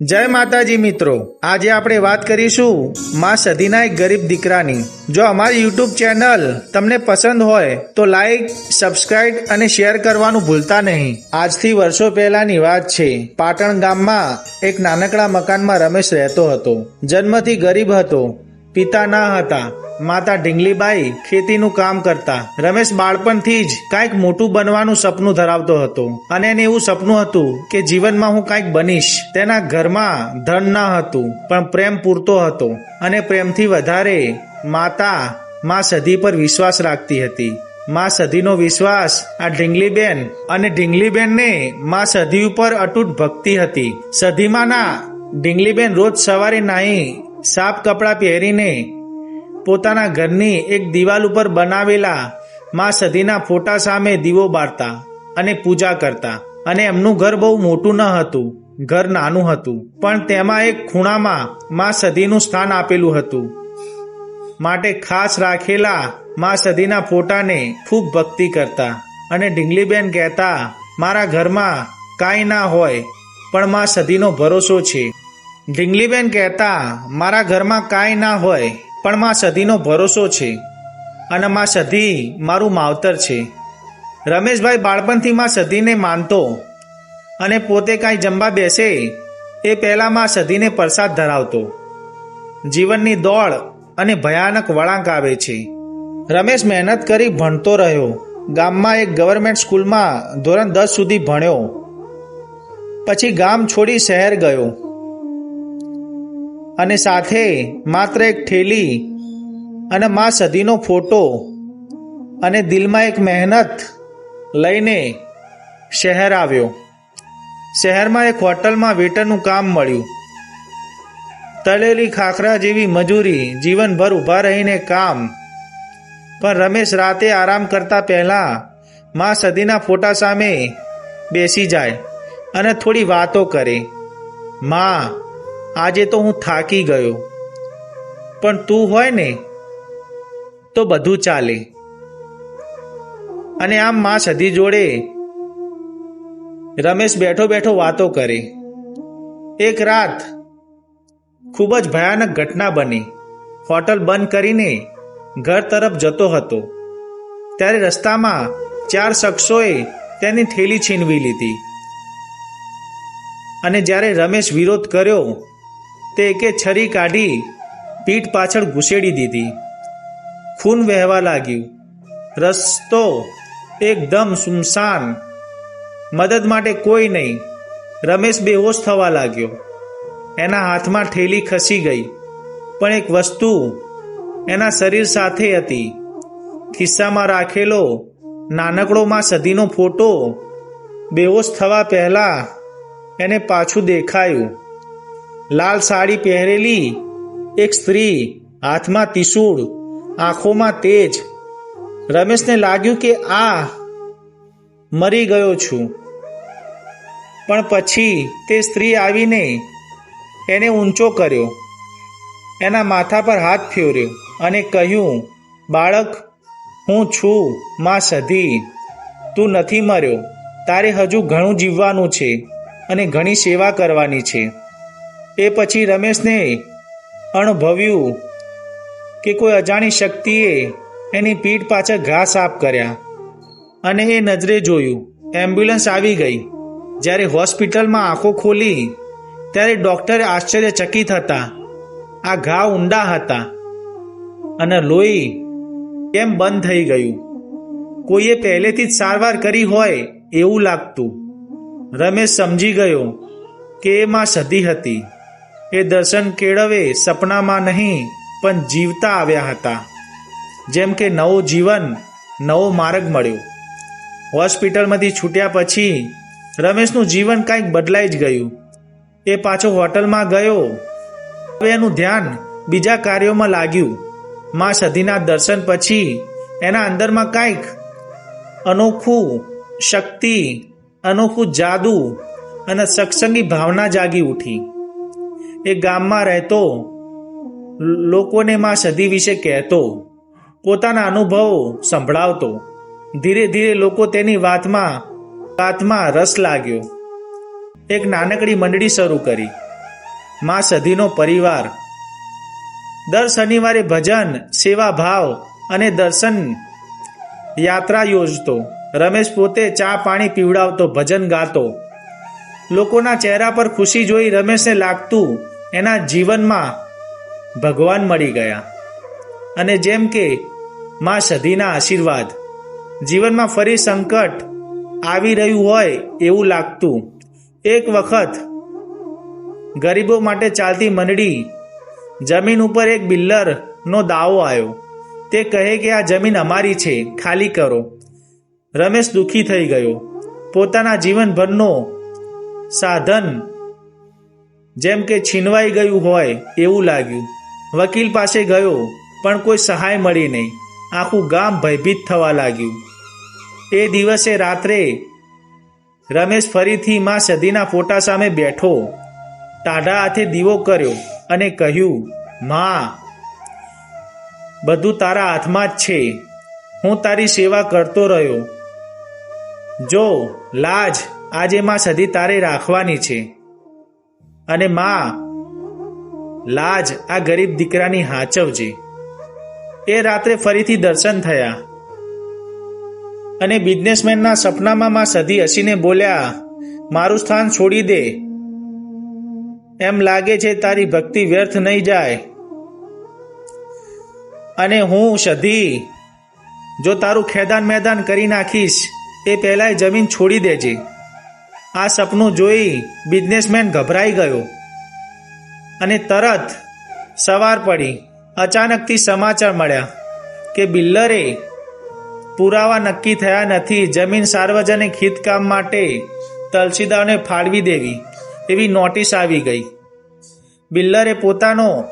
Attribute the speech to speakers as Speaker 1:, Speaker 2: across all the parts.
Speaker 1: જય માતાજી મિત્રો, આજે આપણે વાત કરીશું માં સધીના એક ગરીબ દીકરાની. જો અમારી યુટ્યુબ ચેનલ તમને પસંદ હોય, તો લાઈક સબસ્ક્રાઇબ અને શેર કરવાનું ભૂલતા નહીં. આજથી વર્ષો પહેલાની વાત છે, પાટણ ગામમાં એક નાનકડા મકાનમાં રમેશ રહેતો હતો. જન્મથી ગરીબ હતો. પિતા ના હતા. માતા ઢીંગલીબાઈ ખેતીનું કામ કરતા. રમેશ બાળપણથી જ કાંઈક મોટું બનવાનું સપનું ધરાવતો હતો. અને એને એવું સપનું હતું કે જીવનમાં હું કાંઈક બનીશ. તેના ઘરમાં ધન ન હતું, પણ પ્રેમ પૂરતો હતો. અને પ્રેમથી વધારે માતા મા સધી પર વિશ્વાસ રાખતી હતી. મા સધીનો વિશ્વાસ આ ઢીંગલીબેન અને ઢીંગલીબેનને મા સધી ઉપર અતૂટ ભક્તિ હતી. સધીમાના ઢીંગલીબેન રોજ સવારે નાહી સાફ કપડાં પહેરીને પોતાના ઘરની એક દિવાલ ઉપર બનાવેલા માં સધીના ફોટા સામે દીવો બાળતા અને પૂજા કરતા. અને એમનું ઘર બહુ મોટું ન હતું, ઘર નાનું હતું. પણ તેમાં એક ખૂણામાં માં સધીનું સ્થાન આપેલું હતું. માટે ખાસ રાખેલા માં સધીના ફોટાને ખૂબ ભક્તિ કરતા. અને ઢીંગલીબેન કહેતા, મારા ઘરમાં કાંઈ ના હોય, પણ મા સધીનો ભરોસો છે. ઢીંગલીબેન કહેતા, મારા ઘરમાં કાંઈ ના હોય, પણ માં સધીનો ભરોસો છે અને માં સધી મારું માવતર છે. રમેશભાઈ બાળપણથી માં સધીને માનતો અને પોતે કાંઈ જમવા બેસે, એ પહેલાં માં સધીને પ્રસાદ ધરાવતો. જીવનની દોડ અને ભયાનક વળાંક આવે છે. રમેશ મહેનત કરી ભણતો રહ્યો. ગામમાં એક ગવર્મેન્ટ સ્કૂલમાં ધોરણ દસ સુધી ભણ્યો. પછી ગામ છોડી શહેર ગયો. અને સાથે માત્ર એક ઠેલી અને મા સધીનો ફોટો અને દિલમાં એક મહેનત લઈને શહેર આવ્યો. શહેરમાં એક હોટલમાં વેટરનું કામ મળ્યું. તળેલી ખાખરા જેવી મજૂરી જીવનભર ઊભા રહીને કામ. પણ રમેશ રાતે આરામ કરતા પહેલા મા સદીના ફોટા સામે બેસી જાય અને થોડી વાતો કરે. માં આજે તો હું થાકી ગયો. પણ તું હોય ને, તો બધું ચાલે. અને આમ મા સધી જોડે રમેશ બેઠો બેઠો વાતો કરે. એક રાત ખૂબ જ ભયાનક ઘટના બની. હોટલ બંધ કરીને ઘર તરફ જતો હતો. ત્યારે રસ્તામાં ચાર શખ્સોએ તેની થેલી છીનવી લીધી. અને જ્યારે રમેશ વિરોધ કર્યો તે એકે છરી કાઢી પીઠ પાછળ ઘૂસેડી દીધી. ખૂન વહેવા લાગ્યું. રસ્તો એકદમ સુમસાન. મદદ માટે કોઈ નહીં. રમેશ બેહોશ થવા લાગ્યો. એના હાથમાં ઠેલી ખસી ગઈ. પણ એક વસ્તુ એના શરીર સાથે હતી. ખિસ્સામાં રાખેલો નાનકડોમાં સદીનો ફોટો બેહોશ થવા પહેલા એને પાછું દેખાયું. લાલ સાડી પહેરેલી એક સ્ત્રી, હાથમાં ત્રિશૂળ, આંખોમાં તેજ. રમેશને લાગ્યું કે આ મરી ગયો છું. પણ પછી તે સ્ત્રી આવીને એને ઊંચો કર્યો. એના માથા પર હાથ ફેર્યો અને કહ્યું, બાળક, હું છું માં સધી. તું નથી મર્યો. તારે હજુ ઘણું જીવવાનું છે અને ઘણી સેવા કરવાની છે. એ પછી રમેશને અણભવ્યું કે કોઈ અજાણી શક્તિએ એની પીઠ પાછળ ઘા સાફ કર્યા અને એ નજરે જોયું. એમ્બ્યુલન્સ આવી ગઈ. જ્યારે હોસ્પિટલમાં આંખો ખોલી, ત્યારે ડૉક્ટરે આશ્ચર્યચકિત હતા. આ ઘા ઊંડા હતા અને લોહી કેમ બંધ થઈ ગયું? કોઈએ પહેલેથી જ સારવાર કરી હોય એવું લાગતું. રમેશ સમજી ગયો કે એમાં સદી હતી. એ દર્શન કેળવે સપનામાં નહીં, પણ જીવતા આવ્યા હતા. જેમ કે નવું જીવન, નવો માર્ગ મળ્યો. હોસ્પિટલમાંથી છૂટ્યા પછી રમેશનું જીવન કાંઈક બદલાઈ જ ગયું. એ પાછો હોટલમાં ગયો. હવે એનું ધ્યાન બીજા કાર્યોમાં લાગ્યું. માં સધીના દર્શન પછી એના અંદરમાં કાંઈક અનોખું શક્તિ, અનોખું જાદુ અને સત્સંગી ભાવના જાગી ઉઠી. એ ગામમાં રહેતો. લોકોને માં સદી વિશે કહેતો. પોતાના અનુભવો સંભળાવતો. ધીરે ધીરે લોકો તેની વાતમાં વાતમાં રસ લાગ્યો. એક નાનકડી મંડળી શરૂ કરી. માં સધીનો પરિવાર. દર શનિવારે ભજન, સેવા ભાવ અને દર્શન યાત્રા યોજતો. રમેશ પોતે ચા પાણી પીવડાવતો, ભજન ગાતો. લોકોના ચહેરા પર ખુશી જોઈ રમેશને લાગતું એના જીવનમાં ભગવાન મળી ગયા. અને જેમ કે મા સધીના આશીર્વાદ. જીવનમાં ફરી સંકટ આવી રહ્યું હોય એવું લાગતું. એક વખત ગરીબો માટે ચાલતી મંડળી જમીન ઉપર એક બિલ્લરનો દાવો આવ્યો. તે કહે કે આ જમીન અમારી છે, ખાલી કરો. રમેશ દુઃખી થઈ ગયો. પોતાના જીવનભરનો સાધન. જેમ કે છીનવાઈ ગયું હોય એવું લાગ્યું. વકીલ પાસે ગયો, પણ કોઈ સહાય મળી નહીં. આખું ગામ ભયભીત થવા લાગ્યું. એ દિવસે રાત્રે રમેશ ફરીથી માં સદીના ફોટા સામે બેઠો. ટાઢા હાથે દીવો કર્યો અને કહ્યું, માં, બધું તારા હાથમાં જ છે. હું તારી સેવા કરતો રહ્યો. જો, લાજ આજે માં સદી તારે રાખવાની છે. અને માં, લાજ આ ગરીબ દીકરાની હાચવજે. એ રાત્રે ફરીથી દર્શન થયા. અને બિઝનેસમેનના સપનામાં માં સદી હસીને બોલ્યા, મારું સ્થાન છોડી દે. એમ લાગે છે તારી ભક્તિ વ્યર્થ નહીં જાય. અને હું સધી જો તારું ખેદાન મેદાન કરી નાખીશ, એ પહેલાંય જમીન છોડી દેજે. આ સપનું જોઈ બિઝનેસમેન ગભરાઈ ગયો અને તરત સવાર પડી. અચાનકથી સમાચાર મળ્યા કે બિલ્લરે પુરાવા નક્કી થયા નથી. જમીન સાર્વજનિક હિતકામ માટે તલસીદારને ફાળવી દેવી એવી નોટિસ આવી ગઈ. બિલ્લરે પોતાનો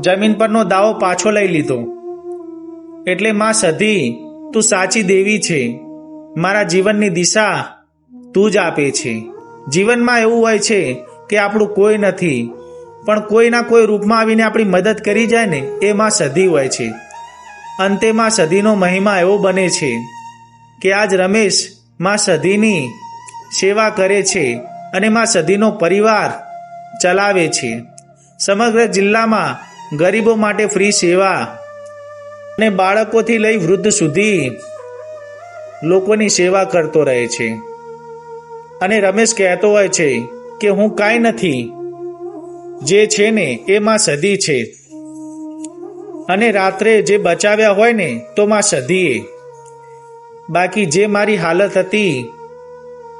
Speaker 1: જમીન પરનો દાવો પાછો લઈ લીધો. એટલે માં સધી, તું સાચી દેવી છે. મારા જીવનની દિશા તું જ આપે છે. જીવનમાં એવું હોય છે કે આપણું કોઈ નથી, પણ કોઈના કોઈ રૂપમાં આવીને આપણી મદદ કરી જાય ને એ માં સધી હોય છે. અંતે માં સધીનો મહિમા એવો બને છે કે આજ રમેશમાં સધીની સેવા કરે છે અને માં સધીનો પરિવાર ચલાવે છે. સમગ્ર જિલ્લામાં ગરીબો માટે ફ્રી સેવા અને બાળકોથી લઈ વૃદ્ધ સુધી લોકોની સેવા કરતો રહે છે. અને રમેશ કહેતો હોય છે કે હું કાંઈ નથી. જે છે ને એ માં સધી છે. અને રાત્રે જે બચાવ્યા હોય ને તો માં સધીએ બાકી જે મારી હાલત હતી,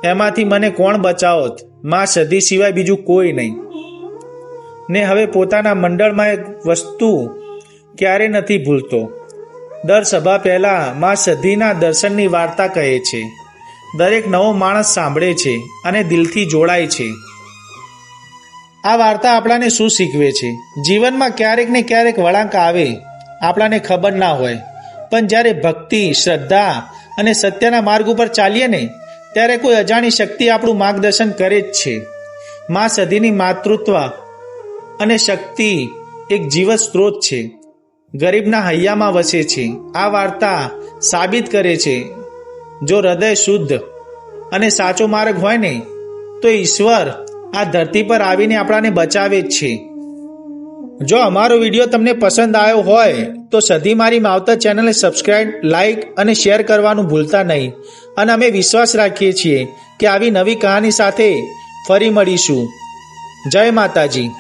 Speaker 1: એમાંથી મને કોણ બચાવત? માં સધી સિવાય બીજું કોઈ નહીં. ને હવે પોતાના મંડળમાં એક વસ્તુ ક્યારે નથી ભૂલતો. દર સભા પહેલા માં સધીના દર્શનની વાર્તા કહે છે. દરેક નવો માણસ સાંભળે છે અને દિલથી જોડાય છે. આ વાર્તા આપણાને શું શીખવે છે? જીવનમાં ક્યારેક ને ક્યારેક વળાંક આવે, આપણાને ખબર ના હોય. પણ જ્યારે ભક્તિ, શ્રદ્ધા અને સત્યના માર્ગ ઉપર ચાલીએ ને, ત્યારે કોઈ અજાણી શક્તિ આપણું માર્ગદર્શન કરે જ છે. માં સધીની માતૃત્વ અને શક્તિ એક જીવત સ્ત્રોત છે. ગરીબના હૈયામાં વસે છે. આ વાર્તા સાબિત કરે છે. જો હૃદય શુદ્ધ અને સાચો માર્ગ હોય ને, તો ઈશ્વર આ ધરતી પર આવીને આપણાને બચાવે જ છે. જો અમારો વીડિયો તમને પસંદ આવ્યો હોય, તો સધી મારી માવતર ચેનલને સબસ્ક્રાઇબ, લાઇક અને શેર કરવાનું ભૂલતા નહીં. અને અમે વિશ્વાસ રાખીએ છીએ કે આવી નવી કહાની સાથે ફરી મળીશું. જય માતાજી.